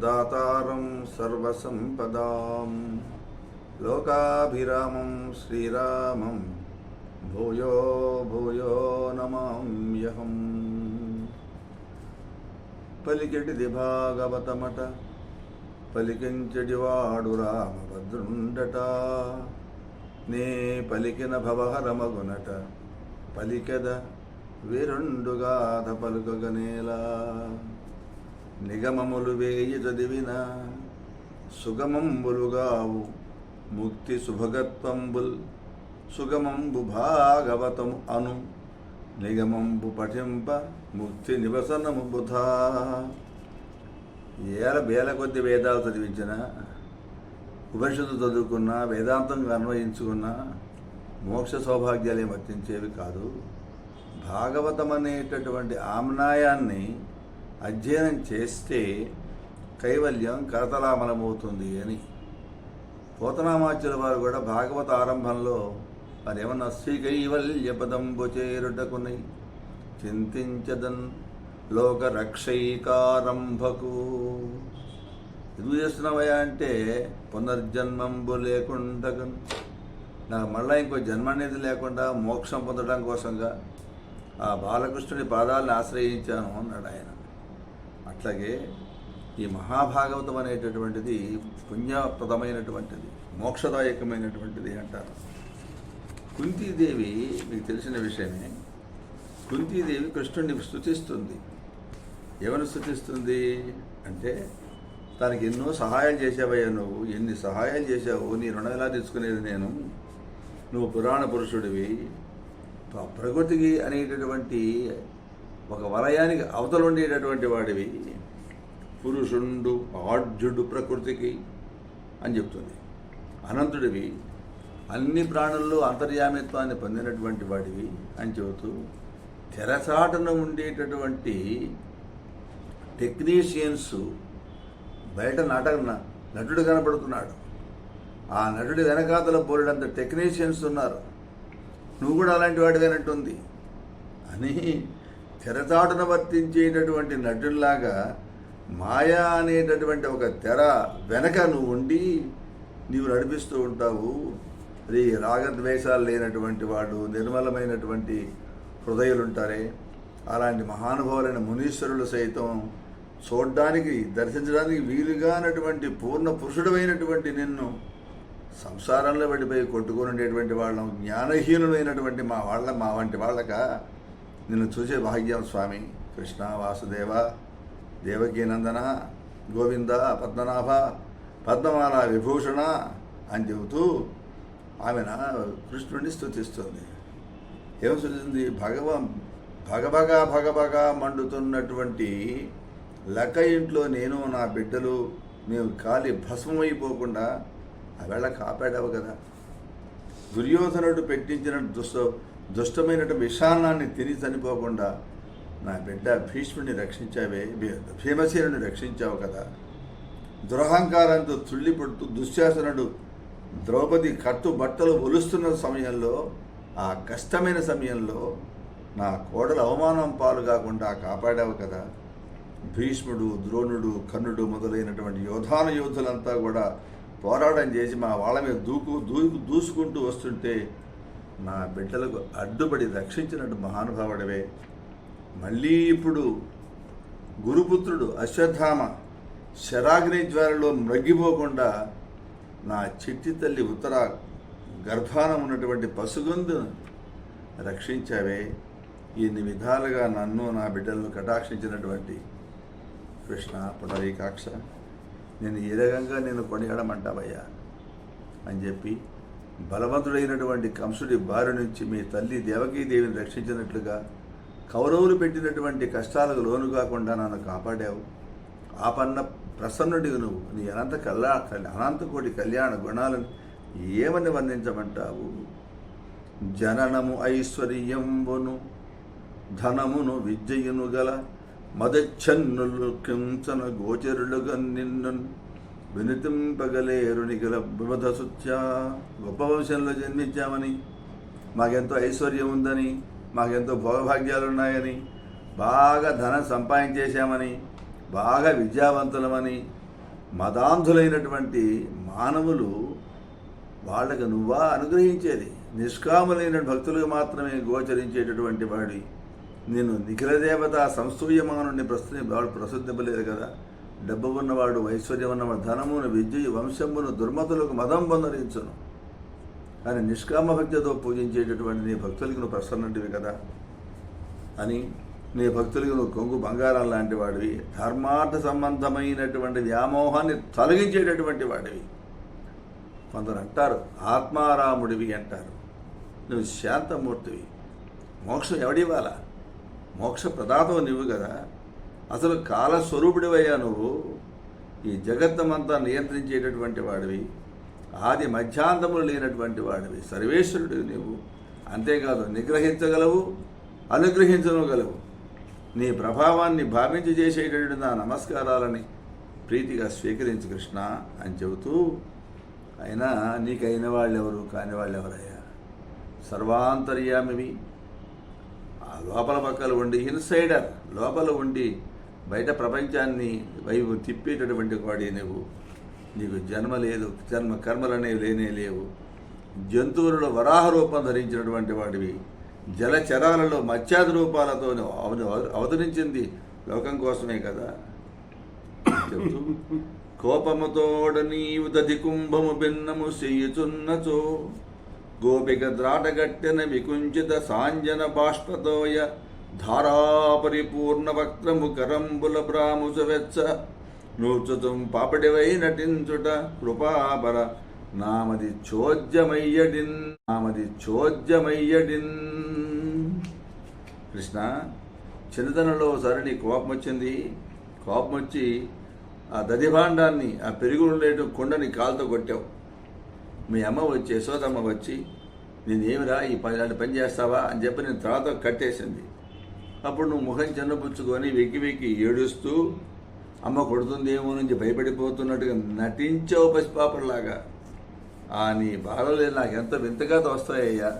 దాతారం సర్వసంపదాం. లోకాభిరామం శ్రీరామం. భూయో భూయో నమామ్యహం. పలికెటిది భాగవతమట పలికించడివాడు రామభద్రుండట. నే పలికిన భవహరమగునట పలికెద వీరుండుగాధ పలుకగనేలా. నిగమములు వేయి చదివిన సుగమంబులుగావు ముక్తి శుభగత్వంబుల్ సుగమంబు భాగవతము అను. నిగమంబు పఠింప ముక్తి నివసనము బుధా ఏల వేల కొద్ది వేదాలు చదివించిన ఉపనిషత్తు చదువుకున్న వేదాంతంగా అన్వయించుకున్న మోక్ష సౌభాగ్యాలే వర్తించేవి కాదు. భాగవతం అనేటటువంటి ఆమ్నాయాన్ని అధ్యయనం చేస్తే కైవల్యం కరతలామలమవుతుంది అని. పోతనామాచుల వారు కూడా భాగవత ఆరంభంలో మరి ఏమన్నా శ్రీకైవల్య పదంబు చేరుటకునై చింతించదన్ లోక రక్షైకారంభకు ఎందుకు చేస్తున్నావయ్యా అంటే పునర్జన్మంబు లేకుండా నాకు మళ్ళీ ఇంకో జన్మ అనేది లేకుండా మోక్షం పొందడం కోసంగా ఆ బాలకృష్ణుడి పాదాలను ఆశ్రయించాను అన్నాడు ఆయన. అట్లాగే ఈ మహాభాగవతం అనేటటువంటిది పుణ్యప్రదమైనటువంటిది మోక్షదాయకమైనటువంటిది అంటారు. కుంతీదేవి మీకు తెలిసిన విషయమే కుంతీదేవి కృష్ణుడిని స్థుతిస్తుంది ఎవరిని స్థుతిస్తుంది అంటే తనకి ఎన్నో సహాయాలు చేసావయ్యా నువ్వు ఎన్ని సహాయాలు చేసావు నీ రుణం ఎలా తీసుకునేది నేను? నువ్వు పురాణ పురుషుడివి. ప్రకృతికి అనేటటువంటి ఒక వలయానికి అవతలు ఉండేటటువంటి వాడివి. పురుషుండు ఆఢ్యుడు ప్రకృతికి అని చెప్తుంది. అనంతుడివి అన్ని ప్రాణుల్లో అంతర్యామిత్వాన్ని పొందినటువంటి వాడివి అని చెబుతూ తెరచాటన ఉండేటటువంటి టెక్నీషియన్స్ బయట నాటక నటుడు కనపడుతున్నాడు ఆ నటుడి వెనకాతల పోలేడంత టెక్నీషియన్స్ ఉన్నారు. నువ్వు కూడా అలాంటి వాడివేనట్టుంది అని తెరచాటున వర్తించేటటువంటి నటుల్లాగా మాయా అనేటటువంటి ఒక తెర వెనక నువ్వు ఉండి నీవు నడిపిస్తూ ఉంటావు. అది రాగద్వేషాలు లేనటువంటి వాడు నిర్మలమైనటువంటి హృదయులు ఉంటారే అలాంటి మహానుభావులైన మునీశ్వరులు సైతం చూడడానికి దర్శించడానికి వీలుగానటువంటి పూర్ణ పురుషుడమైనటువంటి నిన్ను సంసారంలో పడిపోయి కొట్టుకుని ఉండేటువంటి వాళ్ళం జ్ఞానహీనులైనటువంటి మా వాళ్ళ మా వంటి వాళ్ళక? నిన్ను చూసే భాగ్యం స్వామి. కృష్ణ వాసుదేవ దేవకీనందన గోవింద పద్మనాభ పద్మమాల విభూషణ అని చెబుతూ ఆమెన కృష్ణుడిని స్థుతిస్తుంది ఏం స్థుతిస్తుంది భగవం భగభగ భగభగ మండుతున్నటువంటి లక్క ఇంట్లో నేను నా బిడ్డలు మేము కాలి భస్మమైపోకుండా ఆ వేళ కాపాడావు కదా. దుర్యోధనుడు పెట్టించిన దుష్ట దుష్టమైనటువంటి విషాన్నాన్ని తిని చనిపోకుండా నా బిడ్డ భీష్ముడిని రక్షించావే భీమసేనుని రక్షించావు కదా. దురహంకారంతో తుళ్ళిపడుతూ దుశ్శాసనుడు ద్రౌపది కట్టు బట్టలు ఒలుస్తున్న సమయంలో ఆ కష్టమైన సమయంలో నా కోడలు అవమానం పాలు కాకుండా కాపాడావు కదా. భీష్ముడు ద్రోణుడు కర్ణుడు మొదలైనటువంటి యోధాన యోధులంతా కూడా పోరాటం చేసి మా వాళ్ళ మీద దూకు దూకు దూసుకుంటూ వస్తుంటే నా బిడ్డలకు అడ్డుపడి రక్షించినట్టు మహానుభావుడవే. మళ్ళీ ఇప్పుడు గురుపుత్రుడు అశ్వత్థామ శరాగ్ని జ్వాలలో మ్రగ్గిపోకుండా నా చిట్టి తల్లి ఉత్తర గర్భాన ఉన్నటువంటి పసుగొందును రక్షించావే. ఇన్ని విధాలుగా నన్ను నా బిడ్డలను కటాక్షించినటువంటి కృష్ణ పునరీకాక్ష నేను ఏ రకంగా నేను కొనియాడమంటావయ్యా? అని చెప్పి బలవంతుడైనటువంటి కంసుడి బారి నుంచి మీ తల్లి దేవకీదేవిని రక్షించినట్లుగా కౌరవులు పెట్టినటువంటి కష్టాలకు లోను కాకుండా నన్ను కాపాడావు. ఆపన్న ప్రసన్నుడివి నువ్వు. నీ అనంత కల్లా అనంతకోటి కళ్యాణ గుణాలను ఏమని వర్ణించమంటావు? జననము ఐశ్వర్యంబును ధనమును విద్యయును గల మదచ్ఛన్నులు కించన గోచరులుగా నిన్ను వినితింపగలేరుని గల విమధ సుత్యా గొప్ప వంశంలో జన్మించామని మాకెంతో ఐశ్వర్యం ఉందని మాకెంతో భోగభాగ్యాలు ఉన్నాయని బాగా ధనం సంపాదించేశామని బాగా విద్యావంతులమని మదాంధులైనటువంటి మానవులు వాళ్ళకు నువ్వా అనుగ్రహించేది. నిష్కాములైన భక్తులకు మాత్రమే గోచరించేటటువంటి వాడి నేను నిఖిల దేవత సంస్థూయమానుని ప్రస్తుతి వాడు ప్రసిద్ధింపలేదు కదా. డబ్బు ఉన్నవాడు ఐశ్వర్యం ఉన్నవాడు ధనమును విద్యయు వంశమును దుర్మతులకు మదం పొందరించును. కానీ నిష్కామ భక్తితో పూజించేటటువంటి నీ భక్తులకి నువ్వు ప్రసన్నంటివి కదా. అని నీ భక్తులకి నువ్వు కొంగు బంగారం లాంటి వాడివి. ధర్మార్థ సంబంధమైనటువంటి వ్యామోహాన్ని తొలగించేటటువంటి వాడివి. కొందరు అంటారు ఆత్మారాముడివి అంటారు. నువ్వు శాంతమూర్తివి. మోక్షం ఎవడివ్వాలా? మోక్ష ప్రదాతం నువ్వు కదా. అసలు కాలస్వరూపుడివయ్యా నువ్వు. ఈ జగత్తమంతా నియంత్రించేటటువంటి వాడివి. ఆది మధ్యాంతములు లేనటువంటి వాడివి. సర్వేశ్వరుడివి నువ్వు అంతేకాదు నిగ్రహించగలవు అనుగ్రహించగలవు. నీ ప్రభావాన్ని భావించి చేసేటటువంటి నా నమస్కారాలని ప్రీతిగా స్వీకరించు కృష్ణ అని చెబుతూ అయినా నీకైన వాళ్ళెవరు కాని వాళ్ళు ఎవరయ్యా సర్వాంతర్యామివి. లోపల పక్కల ఉండి ఇన్సైడర్ లోపల ఉండి బయట ప్రపంచాన్ని వైపు తిప్పేటటువంటి వాడి నువ్వు నీకు జన్మ లేదు జన్మ కర్మలనేవి లేనే లేవు. జంతువులలో వరాహ రూపం ధరించినటువంటి వాడివి. జలచరాలలో మత్స్యాది రూపాలతో అవ- అవతరించింది లోకం కోసమే కదా. చెబుతూ కోపముతోడ నీవు దది కుంభము భిన్నము చెయ్యుచున్నచో గోపిక ద్రాటగట్టెన వికుంచిత సాంజన బాష్పతోయ ధారాపరిపూర్ణ వక్త్రము కరంబుల బ్రాముస వెచ్చ. నూర్చుతం పాపడివై నటించుట కృపాపర నామది చోద్యమయ్యడిన్ నామది చోద్యమయ్యడిన్ కృష్ణ చిన్నతనంలో ఒకసారి నీ కోపం వచ్చింది కోపం వచ్చి ఆ దధిభాండాన్ని ఆ పెరుగులు లేటు కొండని కాలుతో కొట్టావు. మీ అమ్మ వచ్చి యశోదమ్మ వచ్చి నేనేమిరా ఈ పని ఇలాంటి పని చేస్తావా? అని చెప్పి నేను తర్వాత కట్టేసింది. అప్పుడు నువ్వు ముఖం చిన్నపుచ్చుకొని వెక్కి వెక్కి ఏడుస్తూ అమ్మ కొడుతుందేమో నుంచి భయపడిపోతున్నట్టుగా నటించావు పసిపాపలాగా. ఆ నీ బాధలు నాకు ఎంత వింతగా తోస్తాయ్యా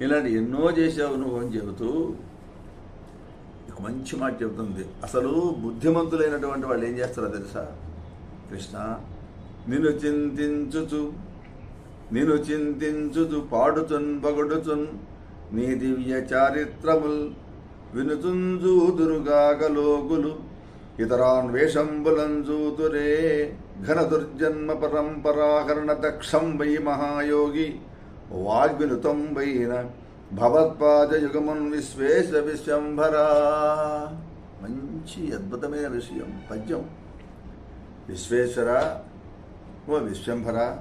ఇలాంటి ఎన్నో చేసావు నువ్వు అని చెబుతూ ఒక మంచి మాట చెబుతుంది. అసలు బుద్ధిమంతులైనటువంటి వాళ్ళు ఏం చేస్తారో తెలుసా? కృష్ణ నిన్ను చింతించుచు నిను చింతించుదు పాడుచున్ పగడుచున్ నీ దివ్య చారిత్రముల్ వినుచుంజూదురుగాగలోగులు ఇతరాన్వేషంబులంజూతురే ఘన దుర్జన్మ పరంపరాకరణ దక్షం వై మహాయోగి వాగ్వినుతం వైన భవత్పాదయుగమున్ విశ్వేశ విశ్వంభరా మంచి అద్భుతమైన విషయం పద్యం. విశ్వేశ్వర ఓ విశ్వంభర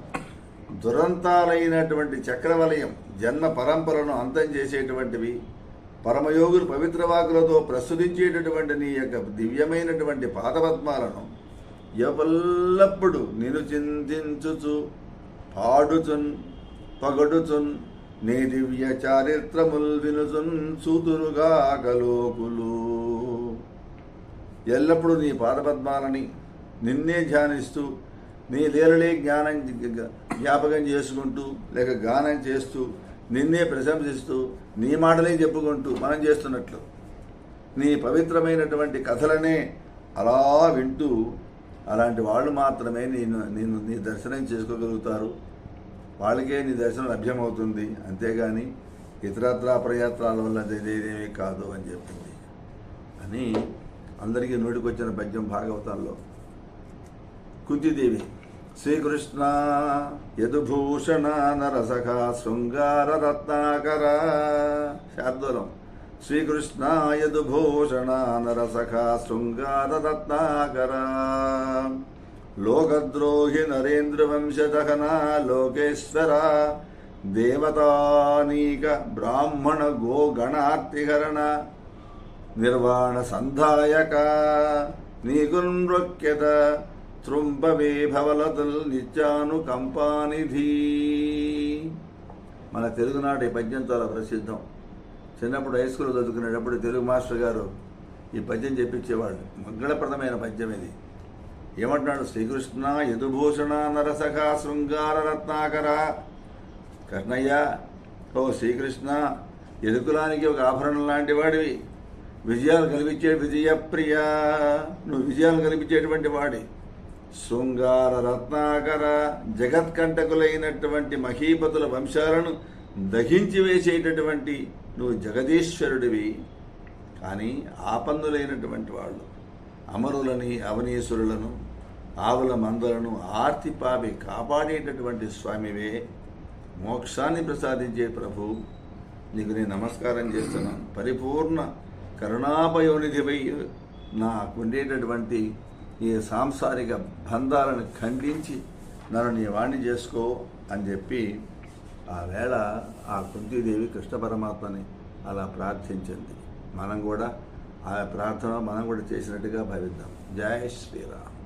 దురంతాలైనటువంటి చక్రవలయం జన్మ పరంపరను అంతం చేసేటువంటివి పరమయోగులు పవిత్ర వాకులతో ప్రస్తుతించేటటువంటి నీ యొక్క దివ్యమైనటువంటి పాదపద్మాలను ఎల్లప్పుడు నేను చింతించుచు పాడుచున్ పగడుచున్ నీ దివ్య చారిత్రముల్ వినుచున్ సూతురుగా గలోకులు. ఎల్లప్పుడూ నీ పాదపద్మాలని నిన్నే ధ్యానిస్తూ నీ లీలలే జ్ఞానం జ్ఞాపకం చేసుకుంటూ లేక గానం చేస్తూ నిన్నే ప్రశంసిస్తూ నీ మాటలే చెప్పుకుంటూ మనం చేస్తున్నట్లు. నీ పవిత్రమైనటువంటి కథలనే అలా వింటూ అలాంటి వాళ్ళు మాత్రమే నేను నేను నీ దర్శనం చేసుకోగలుగుతారు. వాళ్ళకే నీ దర్శనం లభ్యమవుతుంది. అంతేగాని ఇతరత్రా ప్రయాత్రాల వల్ల ఇదేమీ కాదు అని చెప్పింది. అని అందరికీ నోటికొచ్చిన పద్యం భాగవతంలో. కుంతిదేవి శ్రీకృష్ణ యదుభూషణ నరసఖ శృంగార రత్నాకర. శార్దూలం. శ్రీకృష్ణ యదుభూషణ నరసఖ శృంగార రత్నాకర. లోకద్రోహి నరేంద్రవంశదహన లోకేశ్వర. దేవతానీక బ్రాహ్మణ గోగణార్తిహరణ నిర్వాణ సంధాయక. నీకు నృక్యత త్రుంబవే భవలతుల్ నిత్యానుకంపానిధి మన తెలుగునాటి ఈ పద్యం చాలా ప్రసిద్ధం. చిన్నప్పుడు హై స్కూల్ చదువుకునేటప్పుడు తెలుగు మాస్టర్ గారు ఈ పద్యం చెప్పించేవాడు మంగళప్రదమైన పద్యం ఇది. ఏమంటున్నాడు? శ్రీకృష్ణ యదుభూషణ నరసఖ శృంగార రత్నాకర. కర్ణయ్య ఓ శ్రీకృష్ణ ఎదుకులానికి ఒక ఆభరణం లాంటి వాడివి విజయాలు కల్పించే విజయప్రియ. నువ్వు విజయాలు కల్పించేటువంటి వాడి. శృంగార రత్నాకర జగత్కంటకులైనటువంటి మహీపతుల వంశాలను దహించి వేసేటటువంటి నువ్వు జగదీశ్వరుడివి. కానీ ఆపన్నులైనటువంటి వాళ్ళు అమరులని అవనీసురులను ఆవుల మందలను ఆర్తిపాపి కాపాడేటటువంటి స్వామివే. మోక్షాన్ని ప్రసాదించే ప్రభు నీకు నేను నమస్కారం చేస్తున్నాను. పరిపూర్ణ కరుణాభయోనిధివై నా ఉండేటటువంటి ఈ సాంసారిక బంధాలను ఖండించి నన్ను నీ వాణ్ణి చేసుకో అని చెప్పి ఆ వేళ ఆ కుంతీదేవి కృష్ణ పరమాత్మని అలా ప్రార్థించింది. మనం కూడా ఆ ప్రార్థన మనం కూడా చేసినట్టుగా భావిద్దాం. జై శ్రీరామ్.